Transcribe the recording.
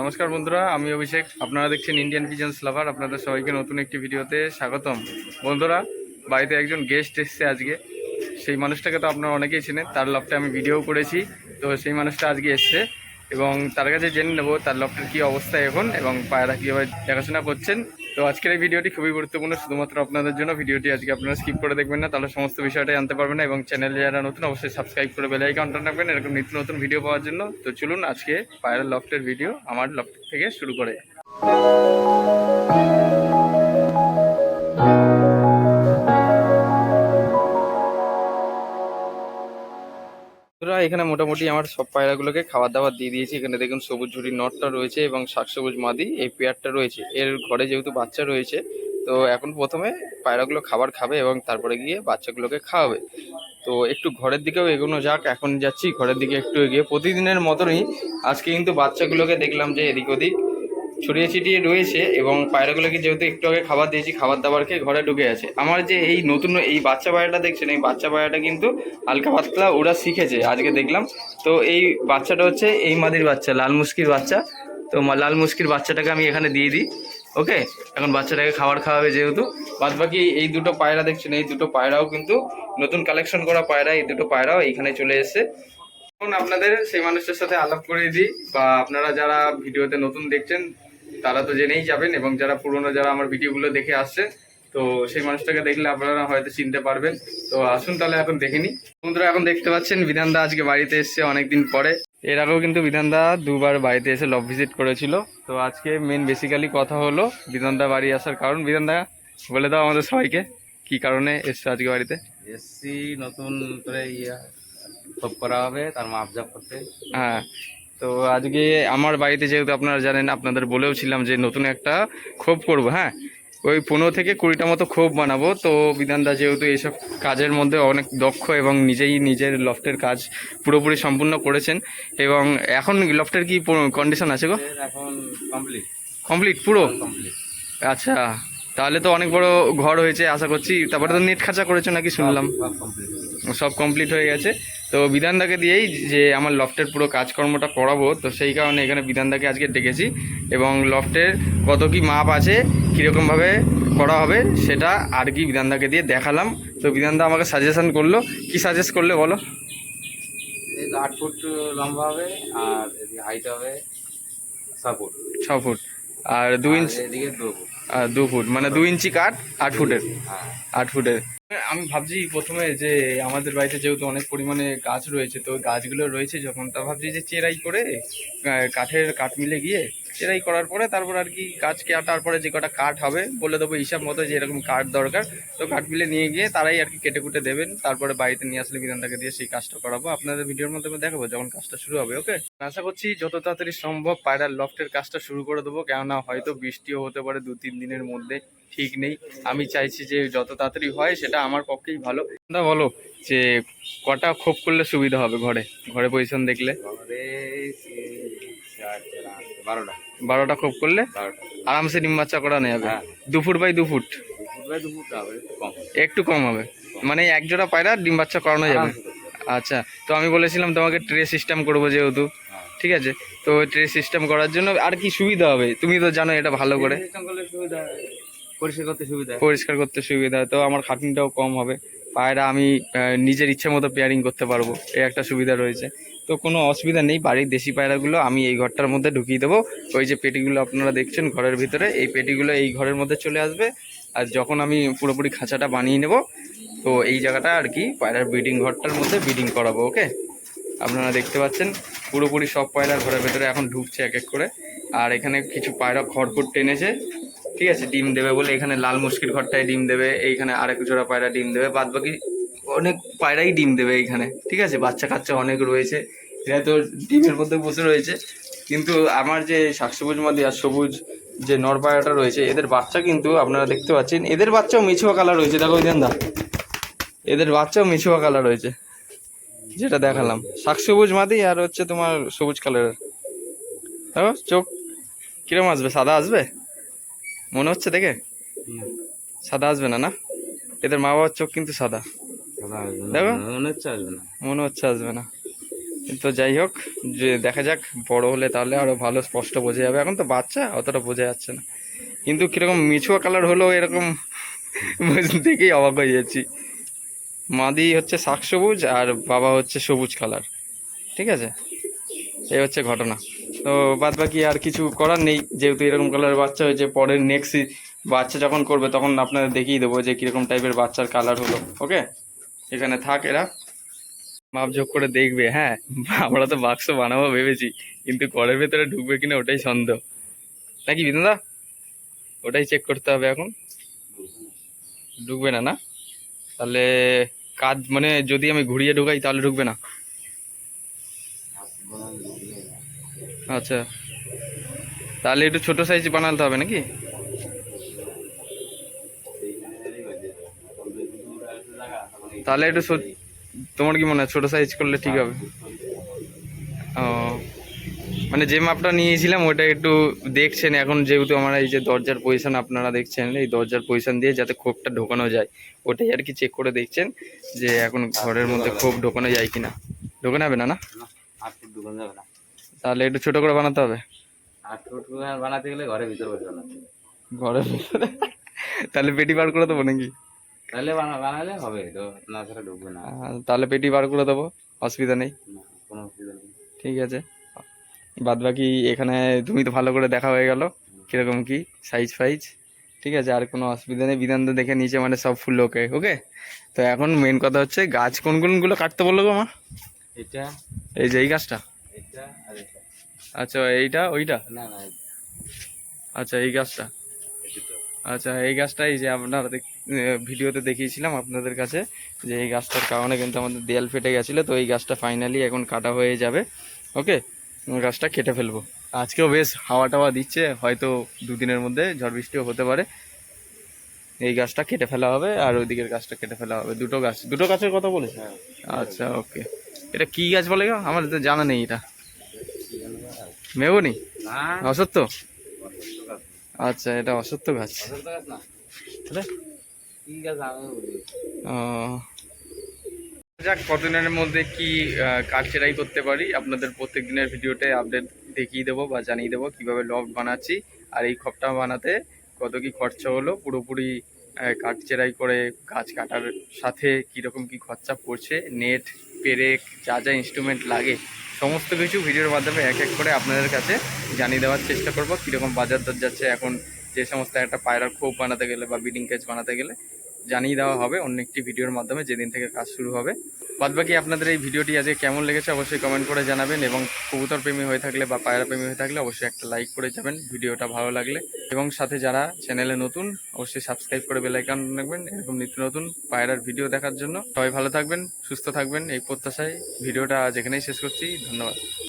নমস্কার বন্ধুরা, আমি অভিষেক। আপনারা দেখছেন ইন্ডিয়ান পিজন্স লাভার আপনাদের সবাইকে নতুন একটি ভিডিওতে স্বাগতম। বন্ধুরা, বাড়িতে একজন গেস্ট এসছে আজকে। সেই মানুষটাকে তো আপনারা অনেকেই চেনেন, তার লফটে আমি ভিডিও করেছি। তো সেই মানুষটা আজকে এসছে এবং তার কাছে জেনে নেব, তার লফটের কী অবস্থা এখন এবং পায়রা কীভাবে দেখাশোনা করছেন। তো আজকের এই ভিডিওটি খুবই গুরুত্বপূর্ণ, শুধুমাত্র আপনাদের জন্য। ভিডিওটি আজকে আপনারা স্কিপ করে দেখবেন না, তাহলে সমস্ত বিষয়টাই জানতে পারবেন না। এবং চ্যানেলে যারা নতুন, অবশ্যই সাবস্ক্রাইব করে বেল আইকনটা রাখবেন। এরকম নিত্য নতুন ভিডিও পাওয়ার জন্য। তো চলুন আজকে পায়রা লফটের ভিডিও আমার লফট থেকে শুরু করে। এখানে মোটামুটি আমার সব পায়রাগুলোকে খাবার দাবার দিয়ে দিয়েছি। এখানে দেখুন সবুজ ঝুড়ি নটটা রয়েছে এবং শাক সবুজ মাদি, এই পেয়ারটা রয়েছে। এর ঘরে যেহেতু বাচ্চা রয়েছে, তো এখন প্রথমে পায়রাগুলো খাবার খাবে এবং তারপরে গিয়ে বাচ্চাগুলোকে খাওয়াবে। তো একটু ঘরের দিকেও এগোনো যাক, এখন যাচ্ছি। ঘরের দিকে একটু এগিয়ে প্রতিদিনের মতনই আজকে কিন্তু বাচ্চাগুলোকে দেখলাম যে এদিক ওদিক ছড়িয়ে ছিটিয়ে রয়েছে এবং পায়রাগুলোকে যেহেতু একটু আগে খাবার দিয়েছি, খাবার দাবার খেয়ে ঘরে ঢুকে আছে। আমার যে এই নতুন এই বাচ্চা পায়রাটা দেখছেন, এই বাচ্চা পায়রাটা কিন্তু হালকা পাতলা ওরা শিখেছে, আজকে দেখলাম। তো এই বাচ্চাটা হচ্ছে এই মাদির বাচ্চা, লাল মুস্কির বাচ্চা। তো লাল মুস্কির বাচ্চাটাকে আমি এখানে দিয়ে দিই, ওকে? এখন বাচ্চাটাকে খাবার খাওয়াবে যেহেতু। বাদ বাকি এই দুটো পায়রা দেখছেন, এই দুটো পায়রাও কিন্তু নতুন কালেকশন করা পায়রা, এই দুটো পায়রাও এইখানে চলে এসেছে। এখন আপনাদের সেই মানুষটার সাথে আলাপ করে দিই, বা আপনারা যারা ভিডিওতে নতুন দেখছেন তারা তো জেনেই যাবেন এবং যারা পুরনো যারা আমার ভিডিওগুলো দেখে আসছে তো সেই মানুষটাকে দেখলে আপনারা হয়তো চিনতে পারবেন। তো আসুন তাহলে এখন দেখে নিই। বন্ধুরা এখন দেখতে পাচ্ছেন বিধানদা আজকে বাড়িতে এসছে অনেকদিন পরে। এর আগেও কিন্তু বিধানদা দুবার বাড়িতে এসে লভ ভিজিট করেছিল। তো আজকে মেন বেসিক্যালি কথা হলো বিধানদা বাড়ি আসার কারণ। বিধানদা বলে দাও আমাদের সবাইকে কি কারণে এসছো আজকে বাড়িতে? এসছি নতুন করে ইয়ে সব করা হবে তার মাপজাপ করতে। হ্যাঁ তো আজকে আমার বাড়িতে যেহেতু আপনারা জানেন আপনাদের বলেও ছিলাম যে নতুন একটা ক্ষোভ করব হ্যাঁ? ওই পনেরো থেকে কুড়িটা মতো ক্ষোভ বানাবো। তো বিধানদা যেহেতু এইসব কাজের মধ্যে অনেক দক্ষ এবং নিজেই নিজের লফটের কাজ পুরোপুরি সম্পূর্ণ করেছেন এবং এখন লফটের কি কন্ডিশন আছে গো? এখন কমপ্লিট কমপ্লিট পুরো? আচ্ছা তাহলে তো অনেক বড় ঘর হয়েছে আশা করছি। তারপরে তো নেট খাঁচা করেছ নাকি শুনলাম। সব কমপ্লিট হয়ে গেছে। তো বিধানদাকে দিয়েই যে আমার লফটের পুরো কাজকর্মটা করাবো তো সেই কারণে এখানে বিধানদাকে আজকে ডেকেছি এবং লফটের কত কি মাপ আছে কীরকমভাবে করা হবে সেটা আর কি বিধানদাকে দিয়ে দেখালাম। তো বিধানদা আমাকে সাজেশন করল কি সাজেস্ট করলে বলো? আট ফুট লম্বা হবে আর এদিকে হাইট হবে ছ ফুট। ছ ফুট। আর দু ইঞ্চ এদিকে দু ফুট। আর দু ফুট মানে দু ইঞ্চি কাঠ আট ফুটের। হ্যাঁ। আট ফুটের। আমি ভাবছি প্রথমে যে আমাদের বাড়িতে যেহেতু অনেক পরিমাণে গাছ রয়েছে, তো গাছগুলো রয়েছে যখন, তা ভাবছি যে চেরাই করে কাঠের কাঠ মিলে গিয়ে চেরাই করার পরে তারপর আর কি গাছ কাটার পরে যে কটা কাঠ হবে, বলে দেবো হিসাব মতো যে এরকম কাঠ দরকার। তো কাঠ মিলে নিয়ে গিয়ে তারাই আর কি কেটে কুটে দেবেন, তারপরে বাড়িতে নিয়ে আসলে বিধানটাকে দিয়ে সেই কাজটা করাবো। আপনাদের ভিডিওর মাধ্যমে দেখাবো যখন কাজটা শুরু হবে ওকে আশা করছি যত তাড়াতাড়ি সম্ভব পায়রার লফটের কাজটা শুরু করে দেবো, কেননা হয়তো বৃষ্টিও হতে পারে দু, তিন দিনের মধ্যে ঠিক নেই। আমি চাইছি যে যত তাড়াতাড়ি হয় সেটা আমার পক্ষেই ভালো। দা বলো যে কটা খোপ করলে সুবিধা হবে ঘরে? ঘরে পজিশন দেখলে? বারোটা। বারোটা খোপ করলে আরামসে ডিম বাচ্চা করা নেওয়া যাবে। হ্যাঁ। দু ফুট বাই দু ফুট। দু ফুট বাই দু ফুট হবে একটু কম হবে। মানে এক জোড়া পায়রা ডিম বাচ্চা করানো যাবে। আচ্ছা তো আমি বলেছিলাম তোমাকে ট্রে সিস্টেম করব যেহেতু। হ্যাঁ। ঠিক আছে? তো ট্রে সিস্টেম করার জন্য আর কি সুবিধা হবে? তুমি তো জানো এটা ভালো করে। পরিষ্কার করতে সুবিধা পরিষ্কার করতে সুবিধা তো আমার খাটনিটাও কম হবে। পায়রা আমি নিজের ইচ্ছে মতো পেয়ারিং করতে পারব। এই একটা সুবিধা রয়েছে। তো কোনো অসুবিধা নেই, বাড়ির দেশি পায়রাগুলো আমি এই ঘরটার মধ্যে ঢুকিয়ে দেবো। ওই যে পেটিগুলো আপনারা দেখছেন ঘরের ভিতরে, এই পেটিগুলো এই ঘরের মধ্যে চলে আসবে। আর যখন আমি পুরোপুরি খাঁচাটা বানিয়ে নেব, তো এই জায়গাটা আর কি, পায়রার ব্রিডিং ঘরটার মধ্যে ব্রিডিং করাবো, ওকে? আপনারা দেখতে পাচ্ছেন, পুরোপুরি সব পায়রা ঘরের ভেতরে এখন ঢুকছে এক এক করে। আর এখানে কিছু পায়রা খড়কুট টেনেছে, ঠিক আছে? ডিম দেবে বলে এখানে লাল মুশকির ঘরটায় ডিম দেবে, এইখানে আরেক জোড়া পায়রা ডিম দেবে বাদ বাকি অনেক পায়রাই ডিম দেবে এইখানে ঠিক আছে? বাচ্চা কাচ্চা অনেক রয়েছে। এরা তো ডিমের মধ্যে বসে রয়েছে। কিন্তু আমার যে শাকসবুজ মাদি আর সবুজ যে নর পায়রাটা রয়েছে এদের বাচ্চা কিন্তু আপনারা দেখতে পাচ্ছেন এদের বাচ্চাও মিছুয়া কালার রয়েছে। দেখো ওই দা এদের বাচ্চাও মিছুয়া কালার রয়েছে যেটা দেখালাম। শাকসবুজ মাদি আর হচ্ছে তোমার সবুজ কালারের। দেখো চোখ কিরম আসবে? সাদা আসবে? মনে হচ্ছে দেখে? সাদা আসবে না না? এদের মা বাবার চোখ কিন্তু সাদা। দেখো। মনে হচ্ছে আসবে না। মনে হচ্ছে আসবে না। তো যাই হোক, যে দেখা যাক, বড় হলে তাহলে আরও ভালো স্পষ্ট বোঝা যাবে। এখন তো বাচ্চা, অতটা বোঝা যাচ্ছে না। কিন্তু কীরকম মিছুয়া কালার হলো এরকম দেখেই অবাক হয়ে যাচ্ছি। মাদি হচ্ছে শাক সবুজ আর বাবা হচ্ছে সবুজ কালার ঠিক আছে? এই হচ্ছে ঘটনা। তো বাদ বাকি আর কিছু করার নেই, যেহেতু এরকম কালারের বাচ্চা হয়েছে, পরের নেক্সট বাচ্চা যখন করবে, তখন আপনাদের দেখিয়ে দেবো যে কীরকম টাইপের বাচ্চার কালার হলো। ওকে এখানে থাক এরা। মাপঝোক করে দেখবে হ্যাঁ? আমরা তো বাক্স বানাবো ভেবেছি, কিন্তু ঘরের ভেতরে ঢুকবে কিনা ওটাই সন্দেহ। নাকি বিনোদা? ওটাই চেক করতে হবে এখন। ঢুকবে না না? তাহলে কাজ মানে যদি আমি ঘুরিয়ে ঢুকাই, তাহলে ঢুকবে না? আচ্ছা। তাহলে একটু ছোট সাইজ বানাতে হবে নাকি? তাহলে একটু তোমার কি মনে হয় ছোট সাইজ করলে ঠিক হবে? ও মানে যে মাপটা নিয়েছিলাম ওটা একটু দেখছেন। এখন যেহেতু আমার এই যে দরজার পজিশন আপনারা দেখছেন এই দরজার পজিশন দিয়ে যাতে খোপটা ঢোকানো যায় ওটাই আর কি চেক করে দেখছেন যে এখন ঘরের মধ্যে খোপ ঢোকানো যায় কিনা। ঢোকানো হবে না না? না না তাহলে একটু ছোট করে বানাতে হবে। বানাতে গেলে ঘরের ভিতরে। ঘরের ভিতরে? তাহলে পেটি বার করে দেবো নাকি? তাহলে বানা বানালে হবে তো না ছাড়া ঢুকবে না। তাহলে পেটি বার করে দেবো অসুবিধা নেই। কোনো অসুবিধা নেই। ঠিক আছে। বাদ বাকি এখানে তুমি তো ভালো করে দেখা হয়ে গেল কীরকম কি সাইজ ফাইজ। ঠিক আছে আর কোনো অসুবিধা নেই বিধান তো দেখে নিচে মানে সব ফুল ওকে ওকে তো এখন মেন কথা হচ্ছে গাছ কোন কোনগুলো কাটতে বলল গো মা? এটা এই যে এই গাছটা? আচ্ছা এইটা ওইটা? না না আচ্ছা এই গাছটা। আচ্ছা এই গাছটা এই যে আপনারা ভিডিওতে দেখিয়েছিলাম আপনাদের কাছে যে এই গাছটার কারণে কিন্তু আমাদের দেয়াল ফেটে গেছিল তো এই গাছটা ফাইনালি এখন কাটা হয়ে যাবে ওকে গাছটা কেটে ফেলব। আজকেও বেশ হাওয়া টাওয়া দিচ্ছে হয়তো দুদিনের মধ্যে ঝড় বৃষ্টিও হতে পারে। এই গাছটা কেটে ফেলা হবে আর ওই দিকের গাছটা কেটে ফেলা হবে। দুটো গাছ দুটো গাছের কথা বলেছে হ্যাঁ আচ্ছা ওকে এটা কি গাছ বলে গো? আমার তো জানা নেই এটা। মেগনি না। অসত্য? আচ্ছা এটা অসত্য গাছ। যাক কতদিনের মধ্যে কি কাঠ চেরাই করতে পারি আপনাদের প্রত্যেক দিনের ভিডিওতে আপডেট দেখিয়ে দেবো বা জানিয়ে দেবো কীভাবে লফট বানাচ্ছি আর এই খপটা বানাতে কত কি খরচা হলো পুরোপুরি কাঠ চেরাই করে গাছ কাটার সাথে কীরকম কি খরচা পড়ছে নেট পেরেক যা যা ইনস্ট্রুমেন্ট লাগে সমস্ত কিছু ভিডিওর মাধ্যমে এক এক করে আপনাদের কাছে জানিয়ে দেওয়ার চেষ্টা করব। কীরকম বাজার দর যাচ্ছে, এখন যে সমস্ত একটা পায়রার খোপ বানাতে গেলে বা বিডিং কেজ বানাতে গেলে জানিয়ে দেওয়া হবে অন্য একটি ভিডিওর মাধ্যমে যেদিন থেকে কাজ শুরু হবে। বাদবাকি আপনাদের এই ভিডিওটি আজকে কেমন লেগেছে অবশ্যই কমেন্ট করে জানাবেন এবং কবুতর প্রেমী হয়ে থাকলে বা পায়রা প্রেমী হয়ে থাকলে অবশ্যই একটা লাইক করে যাবেন, ভিডিওটা ভালো লাগলে। এবং সাথে যারা চ্যানেলে নতুন, অবশ্যই সাবস্ক্রাইব করে বেলাইকান রাখবেন, এরকম নিত্য নতুন পায়রার ভিডিও দেখার জন্য। সবাই ভালো থাকবেন, সুস্থ থাকবেন, এই প্রত্যাশায় ভিডিওটা আজ এখানেই শেষ করছি, ধন্যবাদ।